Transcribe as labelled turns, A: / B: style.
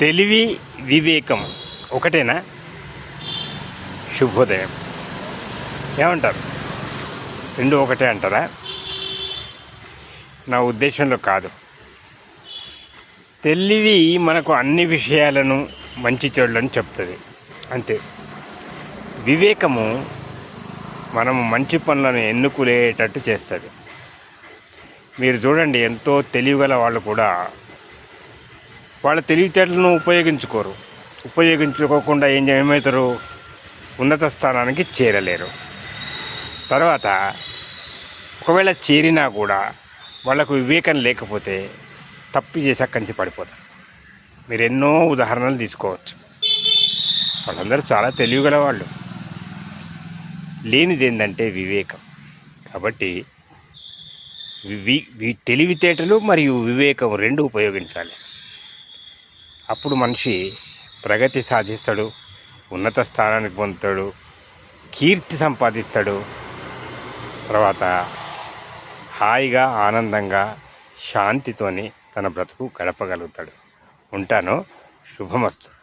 A: తెలివి వివేకం ఒకటేనా? శుభోదయం. ఏమంటారు? రెండు ఒకటే అంటారా? నా ఉద్దేశంలో కాదు. తెలివి మనకు అన్ని విషయాలను మంచి చెడులను చెప్తుంది. అంతే. వివేకము మనము మంచి పనులను ఎన్నుకునేటట్టు చేస్తుంది. మీరు చూడండి ఎంతో తెలివిగల వాళ్ళు కూడా వాళ్ళ తెలివితేటలను ఉపయోగించుకోరు. ఉపయోగించుకోకుండా ఏం ఏమవుతారు? ఉన్నత స్థానానికి చేరలేరు. తర్వాత ఒకవేళ చేరినా కూడా వాళ్ళకు వివేకం లేకపోతే తప్పి చేసి అక్కడి నుంచి పడిపోతారు. మీరు ఎన్నో ఉదాహరణలు తీసుకోవచ్చు. వాళ్ళందరూ చాలా తెలివిగల వాళ్ళు లేనిది ఏంటంటే వివేకం. కాబట్టి వి వి- తెలివితేటలు మరియు వివేకం రెండు ఉపయోగించాలి. అప్పుడు మనిషి ప్రగతి సాధిస్తాడు ఉన్నత స్థానానికి పొందుతాడు కీర్తి సంపాదిస్తాడు. తర్వాత హాయిగా ఆనందంగా శాంతితోని తన బ్రతుకు గడపగలుగుతాడు. ఉంటాను. శుభమస్తు.